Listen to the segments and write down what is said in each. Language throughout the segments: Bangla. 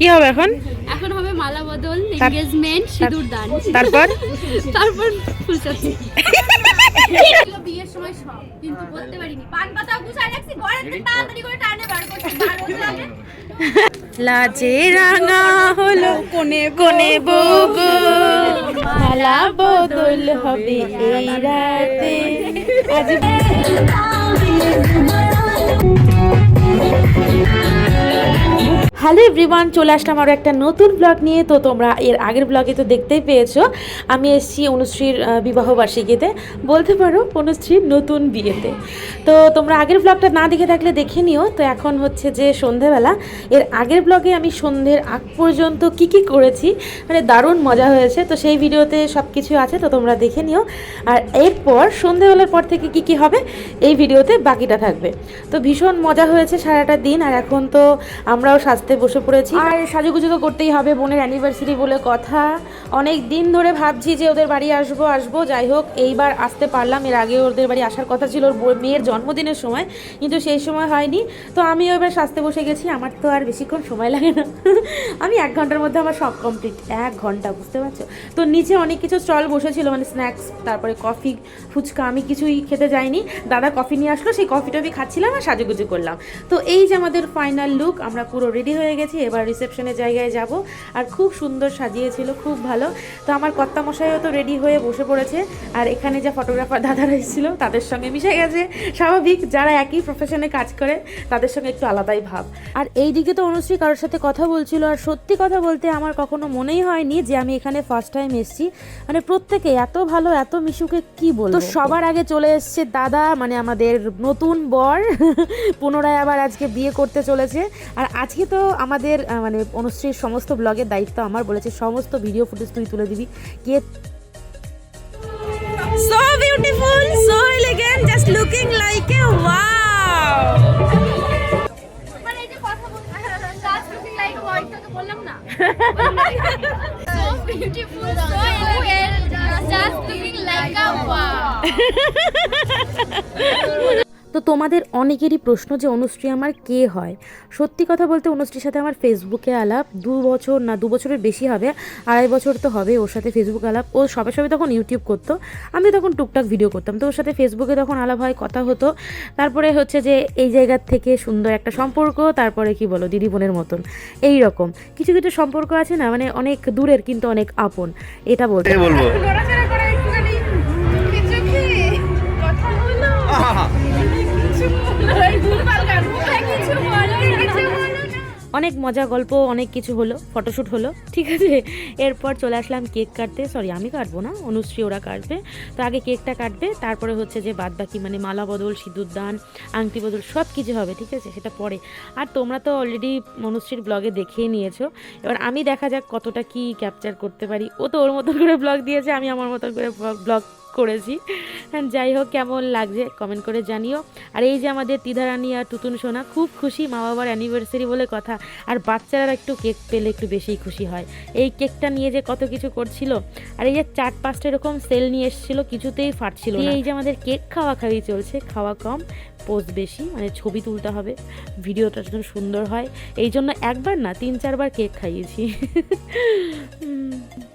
কি হবে এখন? এখন হবে মালা বদল এনগেজমেন্ট সিঁদুর দান। তারপর? তারপর ফুলচাচ্ছি বিয়ের সময় সব কিন্তু বলতে পারিনি। পান পাতা গুছাই রাখছি ঘরে তাড়াতাড়ি করে টানে বার করছি বার হতে লাগে লাজে রাঙা হলো কোনে কোনে বগো মালা বদল হবে এই রাতে। আজ হ্যালো এভরিওয়ান, চলে আসলাম আরও একটা নতুন ব্লগ নিয়ে। তো তোমরা এর আগের ব্লগে তো দেখতেই পেয়েছ। আমি এসেছি অনুশ্রীর বিবাহবার্ষিকীতে বলতে পারো অনুশ্রীর নতুন বিয়েতে। তো তোমরা আগের ব্লগটা না দেখে থাকলে দেখে নিও। তো এখন হচ্ছে যে সন্ধেবেলা। এর আগের ব্লগে আমি সন্ধ্যের আগ পর্যন্ত কি কি করেছি মানে দারুণ মজা হয়েছে। তো সেই ভিডিওতে সব কিছু আছে, তো তোমরা দেখে নিও। আর এরপর সন্ধেবেলার পর থেকে কি কি হবে, এই ভিডিওতে বাকিটা থাকবে। তো ভীষণ মজা হয়েছে সারাটা দিন। আর এখন তো আমরাও সাজতে বসে পড়েছি। আর সাজুগুজু তো করতেই হবে, বোনের অ্যানিভার্সারি বলে কথা। অনেক দিন ধরে ভাবছি যে ওদের বাড়ি আসব আসব, যাই হোক, এইবার আসতে পারলাম। এর আগে ওদের বাড়ি আসার কথা ছিল, ওর মেয়ের জন্মদিনের সময়, কিন্তু সেই সময় হয়নি। তো আমিও এবার সাজতে বসে গেছি, আমার তো আর বেশিক্ষণ সময় লাগে না। আমি এক ঘণ্টার মধ্যে আমার সব কমপ্লিট এক ঘণ্টা, বুঝতে পারছ? তো নিচে অনেক কিছু স্টল বসেছিল মানে স্ন্যাক্স তারপরে কফি ফুচকা, আমি কিছুই খেতে যাইনি। দাদা কফি নিয়ে আসলো, সেই কফি টফি খাচ্ছিলাম আর সাজুগুজু করলাম। তো এই যে আমাদের ফাইনাল লুক আমরা পুরো রেডি হয়ে গেছি, এবার রিসেপশনের জায়গায় যাব। আর খুব সুন্দর সাজিয়েছিল, খুব ভালো। তো আমার কর্তামশাইও তো রেডি হয়ে বসে পড়েছে। আর এখানে যা ফটোগ্রাফার দাদারা এসেছিল, তাদের সঙ্গে মিশে গেছে। স্বাভাবিক, যারা একই প্রফেশনে কাজ করে, তাদের সঙ্গে একটু আলাদাই ভাব। আর এই দিকে তো অনুশ্রী কারোর সাথে কথা বলছিল। আর সত্যি কথা বলতে আমার কখনো মনেই হয়নি যে আমি এখানে ফার্স্ট টাইম এসেছি। মানে প্রত্যেকে এত ভালো, এত মিশুকে কি বলব? তো সবার আগে চলে এসছে দাদা মানে আমাদের নতুন বর। পুনরায় আবার আজকে বিয়ে করতে চলেছে। আর আজকে তো আমাদের মানে অনুশ্রীর সমস্ত ব্লগের দায়িত্ব আমার বলেছে সমস্ত ভিডিও ফুটেজ তুই তুলে দিবি। কে so beautiful so elegant just looking like a wow. মানে এই যে কথা বলতে তো তোমাদের অনেকেরই প্রশ্ন যে, অনুশ্রী আমার কে হয়? সত্যি কথা বলতে, অনুশ্রীর সাথে আমার ফেসবুকে আলাপ দু বছর না, দু বছরের বেশি হবে, আড়াই বছর তো হবে ওর সাথে ফেসবুক আলাপ। ও সবে সবে তখন ইউটিউব করতো, আমি তখন টুকটাক ভিডিও করতাম। তো ওর সাথে ফেসবুকে তখন আলাপ হয়, কথা হতো। তারপরে হচ্ছে যে, এই জায়গার থেকে সুন্দর একটা সম্পর্ক, তারপরে কি বলো, দিদি বোনের মতন। এই রকম কিছু কিছু সম্পর্ক আছে না মানে অনেক দূরের কিন্তু অনেক আপন, এটা বলতে বলব। অনেক মজা গল্প, অনেক কিছু হলো ফটোশ্যুট হলো, ঠিক আছে? এরপর চলে আসলাম কেক কাটতে। সরি আমি কাটবো না, অনুশ্রী ওরা কাটবে। তো আগে কেকটা কাটবে, তারপরে হচ্ছে যে বাদ বাকি মানে মালা বদল, সিঁদুর দান, আংটি বদল, সব কিছু হবে, ঠিক আছে? সেটা পরে। আর তোমরা তো অলরেডি অনুশ্রীর ব্লগে দেখেই নিয়েছো। এবার আমি দেখা যাক কতটা কি ক্যাপচার করতে পারি। ও তো ওর মতন করে ব্লগ দিয়েছে, আমি আমার মতন করে ব্লগ করেছি। যাই হোক, কেমন লাগছে কমেন্ট করে জানিও। আর এই যে আমাদের তিধারানী আর টুতুন সোনা, খুব খুশি মা বাবার অ্যানিভার্সারি বলে কথা। আর বাচ্চারা একটু কেক পেলে একটু বেশিই খুশি হয়। এই কেকটা নিয়ে যে কত কিছু করছিল, আর এই যে চার পাঁচটা এরকম সেল নিয়ে এসেছিল, কিছুতেই ফাটছিল এই যে আমাদের কেক খাওয়া খাওয়াই চলছে, খাওয়া কম পোস্ট বেশি মানে ছবি তুলতে হবে, ভিডিওটা যেন সুন্দর হয়। এই জন্য একবার না, তিন চারবার কেক খাইয়েছি।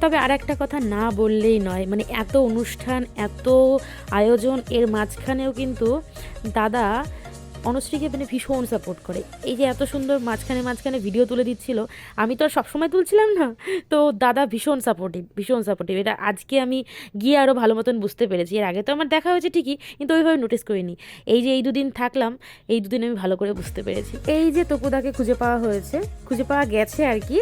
তবে আর একটা কথা না বললেই নয় মানে এত অনুষ্ঠান, এত আয়োজন, এর মাঝখানেও কিন্তু দাদা অনুশ্রীকে মানে ভীষণ সাপোর্ট করে। এই যে এত সুন্দর মাঝখানে মাঝখানে ভিডিও তুলে দিচ্ছিল, আমি তো আর সবসময় তুলছিলাম না। তো দাদা ভীষণ সাপোর্টিভ ভীষণ সাপোর্টিভ এটা আজকে আমি গিয়ে আরও ভালো মতন বুঝতে পেরেছি। এর আগে তো আমার দেখা হয়েছে ঠিকই, কিন্তু ওইভাবে নোটিস করিনি। এই যে এই দুদিন থাকলাম, এই দুদিন আমি ভালো করে বুঝতে পেরেছি। এই যে তপুদাকে খুঁজে পাওয়া হয়েছে, খুঁজে পাওয়া গেছে আর কি।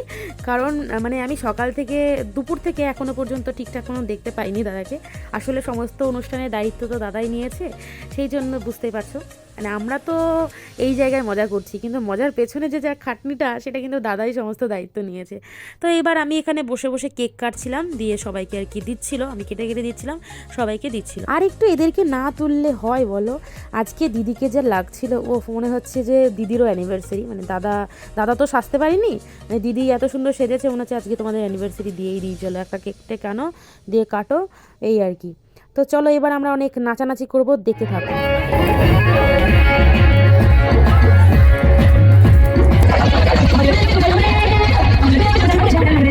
কারণ মানে আমি সকাল থেকে, দুপুর থেকে এখনও পর্যন্ত ঠিকঠাক কোনো দেখতে পাইনি দাদাকে। আসলে সমস্ত অনুষ্ঠানের দায়িত্ব তো দাদাই নিয়েছে, সেই জন্য বুঝতেই পারছ। মানে আমরা তো এই জায়গায় মজা করছি, কিন্তু মজার পেছনে যে যা খাটনিটা, সেটা কিন্তু দাদাই সমস্ত দায়িত্ব নিয়েছে। তো এবার আমি এখানে বসে বসে কেক কাটছিলাম, দিয়ে সবাইকে আর কি দিচ্ছিল, আমি কেটে কেটে দিচ্ছিলাম, সবাইকে দিচ্ছিল। আর একটু এদেরকে না তুললে হয় বলো? আজকে দিদিকে যে লাগছিল ও মনে হচ্ছে যে দিদিরও অ্যানিভার্সারি মানে দাদা দাদা তো সাজতে পারিনি মানে দিদি এত সুন্দর সেজেছে, মনে হচ্ছে আজকে তোমাদের অ্যানিভার্সারি দিয়েই দিই, চলো একটা কেক কেন দিয়ে কাটো, এই আর কি। তো চলো এবার আমরা অনেক নাচানাচি করব, দেখতে থাকো। আজকে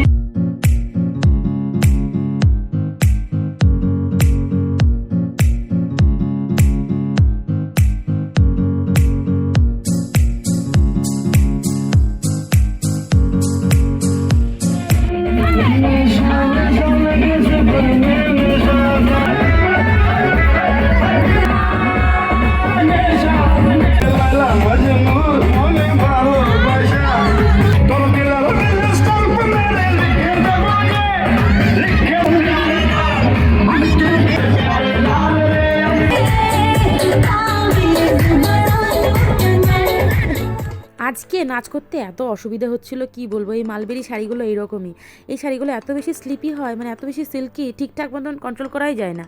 নাচ করতে এত অসুবিধা হচ্ছিল, কি বলব? এই মালবেরি শাড়িগুলো এইরকমই। এই শাড়িগুলো এত বেশি স্লিপি হয় মানে এত বেশি সিল্কি ঠিকঠাক মতন কন্ট্রোল করাই যায় না।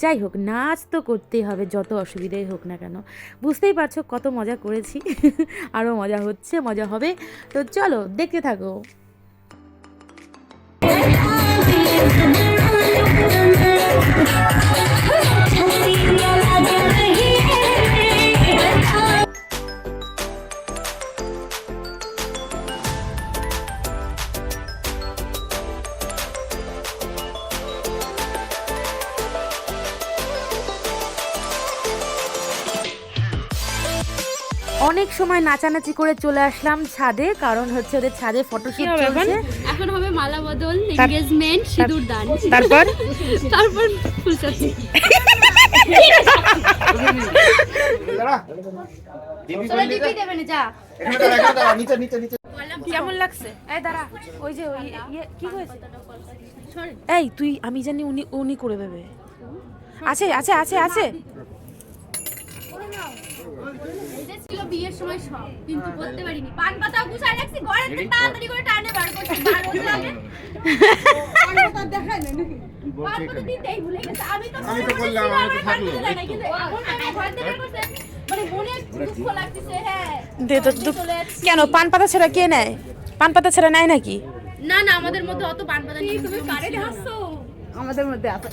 যাই হোক, নাচ তো করতেই হবে, যত অসুবিধাই হোক না কেন। বুঝতেই পারছ কত মজা করেছি আরও মজা হচ্ছে, মজা হবে। তো চলো, দেখতে থাকো। অনেক সময় নাচানাচি করে চলে আসলাম ছাদে কারণ হচ্ছে ওদের ছাদে ফটোশুট চলছে। এখন হবে মালা বদল এনগেজমেন্ট সিঁদুর দান। তারপর? তারপর যা। কেমন লাগছে? এই দাঁড়া ওই যে ইয়ে কি হয়েছে? এই তুই আমি জানি উনি উনি করে দেবে। আছে আছে আছে আছে। এটা ছিল বিয়ের সময় সব কিন্তু বলতে পারিনি। পান পাতা গুছাই রাখছি ঘরে তাড়াতাড়ি করে টানে বার করছি বার হতে লাগে আমি তো বললাম, আমি তো থাকল। থেকে বের করতে মানে দুঃখ লাগতেছে হ্যাঁ। দে তো। কেন পান পাতা ছাড়া কে নেয়? পান পাতা ছাড়া নেয় নাকি? না না আমাদের মধ্যে অত পান পাতা নিয়ে তুমি কারেন্ট হাসছো? আমাদের মধ্যে আছে।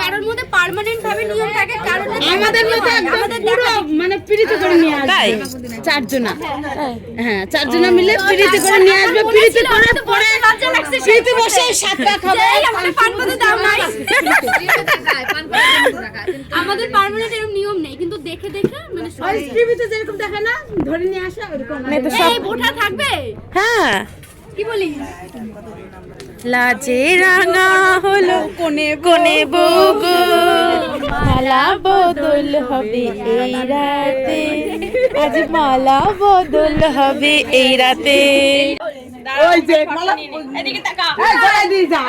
কারোর মধ্যে পার্মানেন্ট ভাবে নিয়ম থাকে কারণ আমাদের মধ্যে একদম পুরো মানে পিরিতি করে নিয়ে আসবে। চারজনা। হ্যাঁ চারজনা মিলে পিরিতি করে নিয়ে আসবে। পিরিতি করে পরে লজ্জা লাগছে পিরিতি বসে সাত পা খাবে আমাদের পান দাম নাই আমাদের পার্মানেন্ট এরকম নিয়ম নেই কিন্তু দেখে দেখে মানে সব ওই টিভিতে যেরকম দেখে না ধরে নিয়ে আসে ওরকম এই বোঠা থাকবে? হ্যাঁ। কি বলি লাজে রাঙা হলো কোনে কোনে বগো মালা বদল হবে এই রাতে। আজ মালা বদল হবে এই রাতে। ওই যে এদিকে তাকা এই গলায় দিয়ে যা।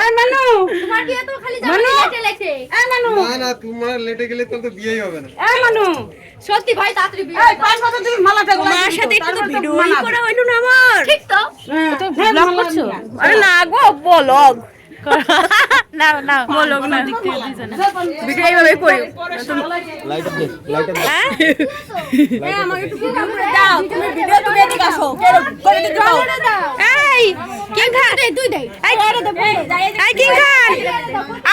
এই মানু। তোমার বিয়ে তো খালি লেটে লেটে? এই মানু। না না তোমার লেটে গেলে তো তো বিয়েই হবে না। এই মানু। সত্যি ভাই তাড়াতাড়ি বিয়ে এই পাঁচ বছর তুমি মালাটা মার সাথে একটু ভিডিও করা হইল না আমার? ঠিক তো। তো ব্লগ করছ? আরে না গো বলগ। না না বলগ না। ভিডিও এইভাবে করি লাইটার দে লাইটার দে। দাও। তুমি ভিডিও তুমি এদিকে আসো। করে দাও। এই কিং খান। তুই দেই এই এই কিং খান।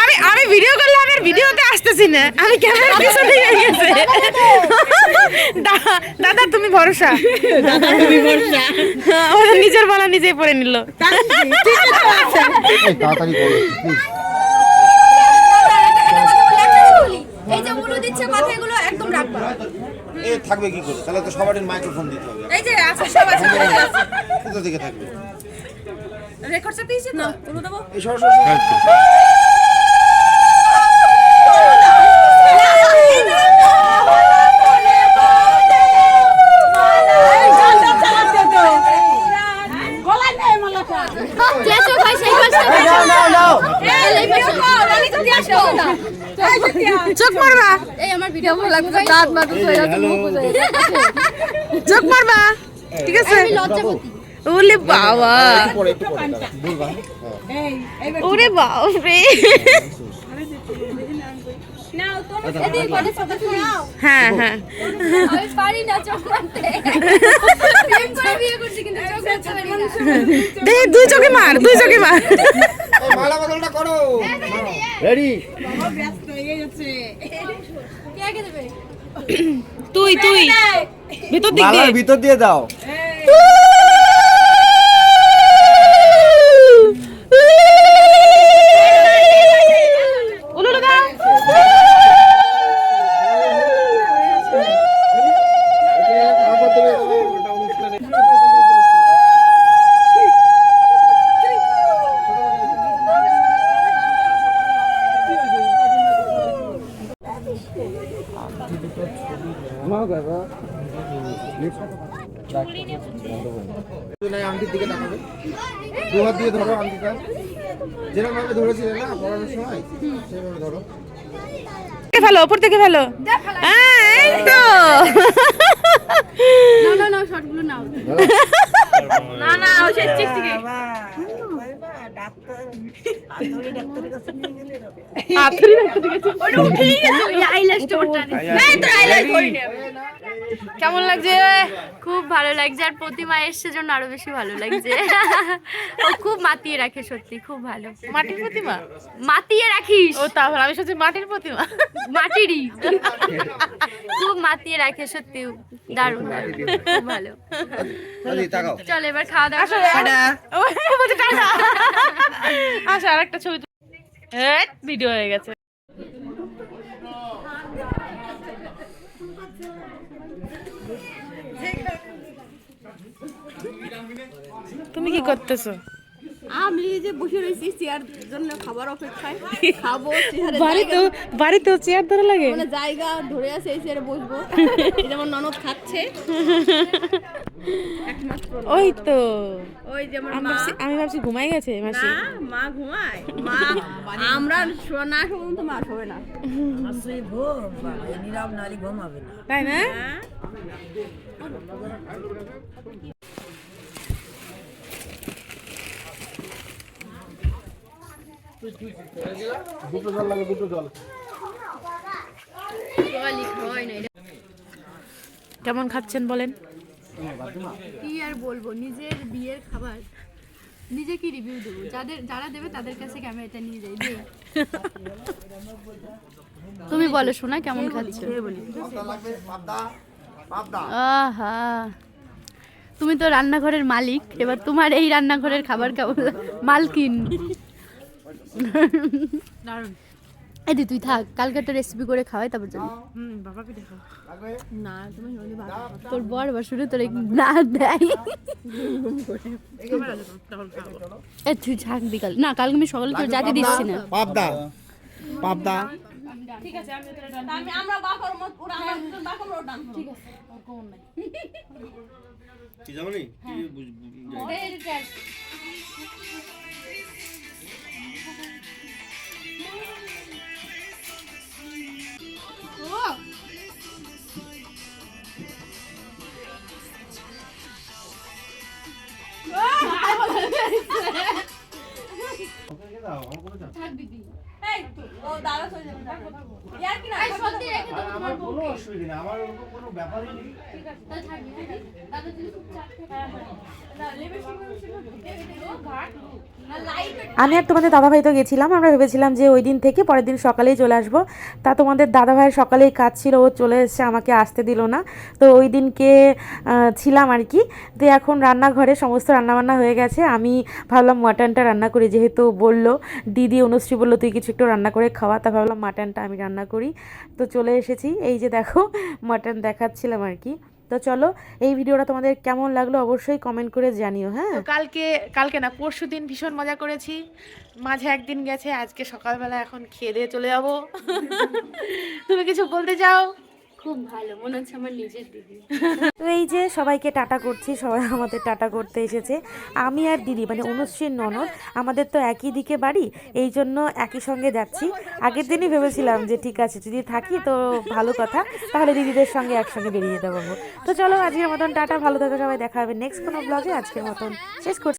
আমি আমি ভিডিও করলে আমি ভিডিওতে আসতেছি না। আমি ক্যামেরার পিছনে গেছে। দাদা তুমি ভরসা? দাদা তুমি বর্ষা ওরা নিজের বলা নিজেই পড়ে নিল। তাড়াতাড়ি করো প্লিজ এই যে উলু দিচ্ছে কথা একদম রাখবা এ থাকবে কি করে? তাহলে তো সবার মাইক্রোফোন দিতে হবে। এই যে আছে সব কোথা থেকে থাকবে? রেকর্ড চাপিয়েছে তো? উলু দেবো? এই সর সর সর। গলায় নেই মালাটা যে চোখ হয় সেই পাশে এই পাশে চোখ মারবা। এই আমার ভিডিও ভালো লাগবে? দাঁত মারতে হয়ে যাচ্ছে মুখ বুঝে চোখ মারবা। ঠিক আছে? আমি লজ্জাপতি ওলে বাবা। হ্যাঁ। ওরে বাপরে। হ্যাঁ হ্যাঁ। দুই চোখে মার দুই চোখে মার। মালা বদলটা করো। রেডি ব্যস্ত হয়ে গেছে কে আগে দেবে তুই তুই। ভিতর দিয়ে। ভিতর দিয়ে দাও উলুলু দাও আংটির দিকে তাকাবে। দু হাত দিয়ে ধরো আংটিটা। যেরকম ভাবে ধরেছিলে না পড়ানোর সময় সেভাবে ধরো। ফেলো উপর থেকে ফেলো। হ্যাঁ এই তো। না না না শর্টগুলো নাও। না না ও সে চিক চিকে হাতুড়ি কেমন লাগছে? খুব ভালো লাগছে আর প্রতিমা এসছে জন্য আরও বেশি ভালো লাগছে। ও খুব মাতিয়ে রাখে সত্যি খুব ভালো। মাটির প্রতিমা? মাতিয়ে রাখিস। ও তাহলে আমি শুনছি মাটির প্রতিমা। মাটিরই। খুব মাতিয়ে রাখে সত্যি দারুণ। দারুণ খুব ভালো। চল এবার খাওয়া দাওয়া আচ্ছা আর একটা ছবি ভিডিও হয়ে গেছে। তুমি কি করতেছো? আমি যে বসে রয়েছি চেয়ার জন্য খাবার অপেক্ষায়। খাব চেয়ারে বাড়িতেও বাড়িতেও চেয়ার ধরে লাগে? মানে জায়গা ধরে আছে এই চেয়ারে বসবো। যেমন ননদ খাচ্ছে। ওই তো। ওই যেমন আমি মা। ভাবছি আমি ভাবছি ঘুমাই গেছে মাসি। না মা ঘুমায়। মা আমরা না শোবো তো মা শোবে না। তাই না? দুটো জল লাগে দুটো জল। কেমন খাচ্ছেন বলেন? কি আর বলব নিজের বিয়ের খাবার। নিজে কি রিভিউ দেবো? যাদের যারা দেবে তাদের কাছে ক্যামেরাটা নিয়ে যাই? তুমি বলো শোনা কেমন খাচ্ছ? আহা। তুমি তো রান্নাঘরের মালিক এবার তোমার এই রান্নাঘরের খাবার কেমন লাগ- মালকিন এই তুই থাক কালকে একটা রেসিপি করে খাওয়াই তারপর যাবি। না তুমি হলে তোর বর বা শুনে তোর না দেয়। এ তুই থাক বিকাল। না কালকে আমি সকালে তোর যাতে দিচ্ছি না। পাবদা। পাবদা। আমি আমরা বাকর মত ওরা আমরা বাকর ওটা ঠিক আছে কি জানি এই অসুবিধা নেই আমার ওরকম কোনো ব্যাপারই নেই। ঠিক থাকবি আমি আর তোমাদের দাদাভাই তো গেছিলাম, আমরা ভেবেছিলাম যে ওই দিন থেকে পরের দিন সকালেই চলে আসব। তা তোমাদের দাদাভাইয়ের সকালেই কাজ ছিল, ও চলে এসছে, আমাকে আসতে দিল না। তো ওই দিনকে ছিলাম আর কি। তো এখন রান্নাঘরে সমস্ত রান্নাবান্না হয়ে গেছে। আমি ভাবলাম মাটনটা রান্না করি, যেহেতু বলল, দিদি, অনুশ্রী বলল, তুই কিছু একটু রান্না করে খাওয়া। তা ভাবলাম মাটনটা আমি রান্না করি। তো চলে এসেছি। এই যে দেখো, মাটন দেখাচ্ছিলাম আর কি। তো চলো, এই ভিডিওটা তোমাদের কেমন লাগল অবশ্যই কমেন্ট করে জানিও হ্যাঁ? কালকে কালকে না, পরশু দিন ভীষণ মজা করেছি। মাঝে একদিন গেছে, আজকে সকালবেলা এখন খেয়ে দিয়ে চলে যাব। তুমি কিছু বলতে চাও? তো এই যে সবাইকে টাটা করছি, সবাই আমাদের টাটা করতে এসেছে। আমি আর দিদি মানে অনুশ্রীর ননদ, আমাদের তো একই দিকে বাড়ি, এই জন্য একই সঙ্গে যাচ্ছি। আগের দিনই ভেবেছিলাম যে ঠিক আছে, যদি থাকি তো ভালো কথা, তাহলে দিদিদের সঙ্গে একসঙ্গে বেরিয়ে যেতে পারব তো চলো আজকের মতন টাটা, ভালো থাকো সবাই, দেখা হবে নেক্সট কোনো ব্লগে আজকের মতন শেষ করছি।